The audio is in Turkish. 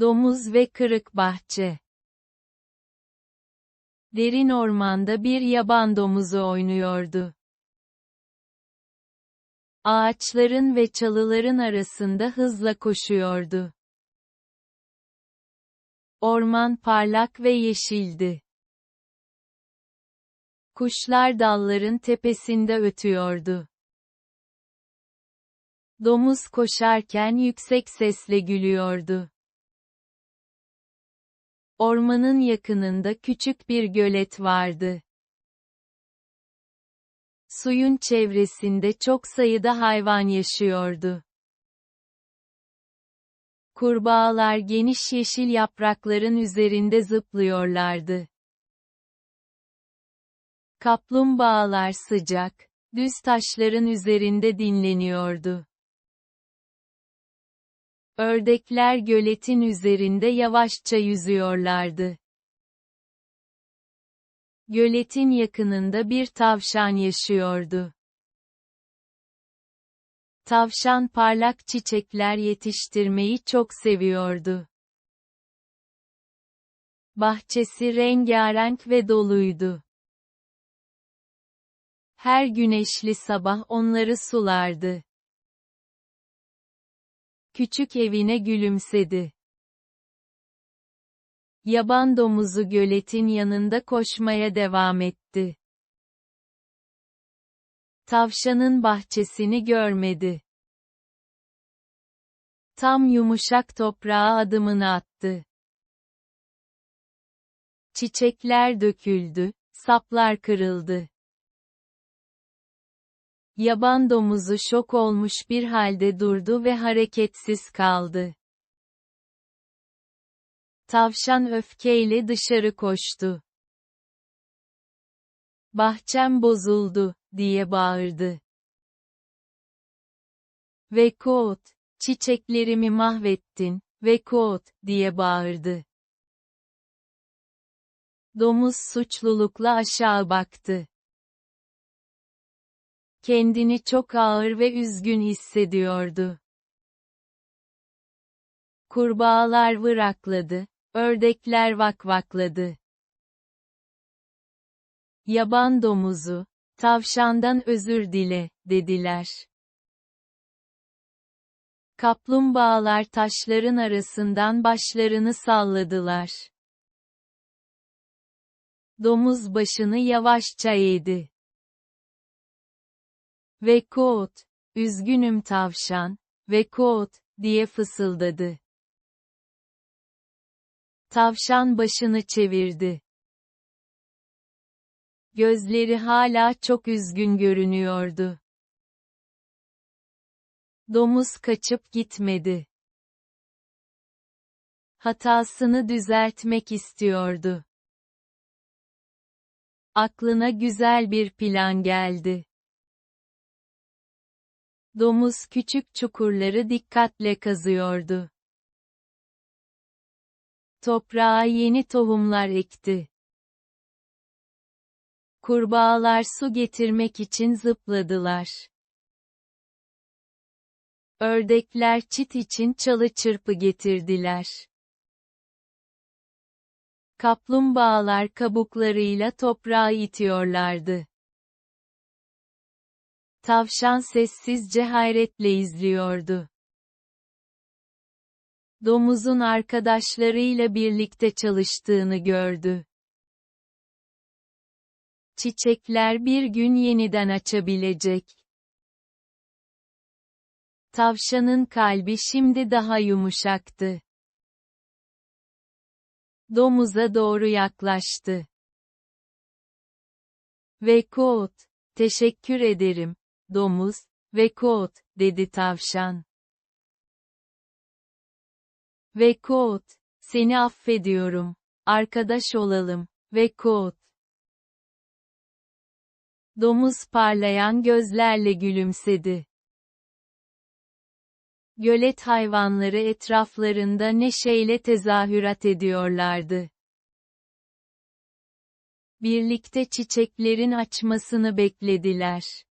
Domuz ve kırık bahçe. Derin ormanda bir yaban domuzu oynuyordu. Ağaçların ve çalıların arasında hızla koşuyordu. Orman parlak ve yeşildi. Kuşlar dalların tepesinde ötüyordu. Domuz koşarken yüksek sesle gülüyordu. Ormanın yakınında küçük bir gölet vardı. Suyun çevresinde çok sayıda hayvan yaşıyordu. Kurbağalar geniş yeşil yaprakların üzerinde zıplıyorlardı. Kaplumbağalar sıcak, düz taşların üzerinde dinleniyordu. Ördekler göletin üzerinde yavaşça yüzüyorlardı. Göletin yakınında bir tavşan yaşıyordu. Tavşan parlak çiçekler yetiştirmeyi çok seviyordu. Bahçesi rengarenk ve doluydu. Her güneşli sabah onları sulardı. Küçük evine gülümsedi. Yaban domuzu göletin yanında koşmaya devam etti. Tavşanın bahçesini görmedi. Tam yumuşak toprağa adımını attı. Çiçekler döküldü, saplar kırıldı. Yaban domuzu şok olmuş bir halde durdu ve hareketsiz kaldı. Tavşan öfkeyle dışarı koştu. Bahçem bozuldu, diye bağırdı. Vekot, çiçeklerimi mahvettin, Vekot, diye bağırdı. Domuz suçlulukla aşağı baktı. Kendini çok ağır ve üzgün hissediyordu. Kurbağalar vırakladı, ördekler vakvakladı. Yaban domuzu, tavşandan özür dile, dediler. Kaplumbağalar taşların arasından başlarını salladılar. Domuz başını yavaşça eğdi. Ve Koot, üzgünüm tavşan, ve Koot, diye fısıldadı. Tavşan başını çevirdi. Gözleri hala çok üzgün görünüyordu. Domuz kaçıp gitmedi. Hatasını düzeltmek istiyordu. Aklına güzel bir plan geldi. Domuz küçük çukurları dikkatle kazıyordu. Toprağa yeni tohumlar ekti. Kurbağalar su getirmek için zıpladılar. Ördekler çit için çalı çırpı getirdiler. Kaplumbağalar kabuklarıyla toprağı itiyorlardı. Tavşan sessizce hayretle izliyordu. Domuzun arkadaşlarıyla birlikte çalıştığını gördü. Çiçekler bir gün yeniden açabilecek. Tavşanın kalbi şimdi daha yumuşaktı. Domuza doğru yaklaştı. Ve Koot, teşekkür ederim, domuz, ve Koot, dedi tavşan. Ve Koot, seni affediyorum, arkadaş olalım, ve Koot. Domuz parlayan gözlerle gülümsedi. Gölet hayvanları etraflarında neşeyle tezahürat ediyorlardı. Birlikte çiçeklerin açmasını beklediler.